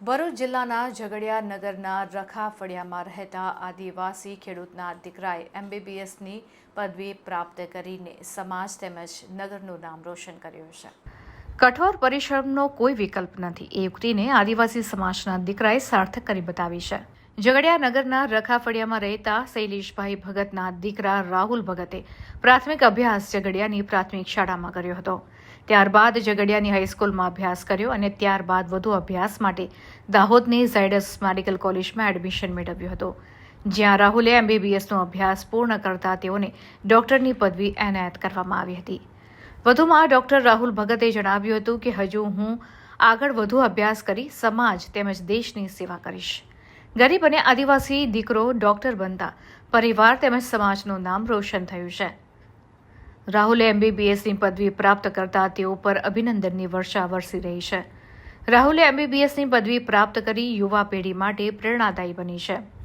ભરૂચ જિલ્લાના ઝઘડિયા નગરના રખાફળિયામાં રહેતા આદિવાસી ખેડૂતના દીકરાએ એમબીબીએસની પદવી પ્રાપ્ત કરીને સમાજ તેમજ નગરનું નામ રોશન કર્યું છે. કઠોર પરિશ્રમનો કોઈ વિકલ્પ નથી. એ યુક્તિને આદિવાસી સમાજના દીકરાએ સાર્થક કરી બતાવી છે. ઝઘડિયા નગરના રખાફળિયામાં રહેતા શૈલેષભાઈ ભગતના દીકરા રાહુલ ભગતે પ્રાથમિક અભ્યાસ ઝઘડિયાની પ્રાથમિક શાળામાં કર્યો હતો. ત્યારબાદ ઝઘડિયાની હાઈસ્કૂલમાં અભ્યાસ કર્યો અને ત્યારબાદ વધુ અભ્યાસ માટે દાહોદની ઝાયડસ મેડિકલ કોલેજમાં એડમિશન મેળવ્યું હતું. જ્યાં રાહુલે એમબીબીએસનો અભ્યાસ પૂર્ણ કરતા તેઓને ડોક્ટરની પદવી એનાયત કરવામાં આવી હતી. વધુમાં ડોક્ટર રાહુલ ભગતે જણાવ્યું હતું કે, હજુ હું આગળ વધુ અભ્યાસ કરી સમાજ તેમજ દેશની સેવા કરીશ. ગરીબ અને આદિવાસી દીકરો ડોક્ટર બનતા પરિવાર તેમજ સમાજનું નામ રોશન થયું છે. રાહુલે એમબીબીએસની પદવી પ્રાપ્ત કરતા તેઓ પર અભિનંદનની વર્ષા વરસી રહી છે. રાહુલે એમબીબીએસની પદવી પ્રાપ્ત કરી યુવા પેઢી માટે પ્રેરણાદાયી બની છે.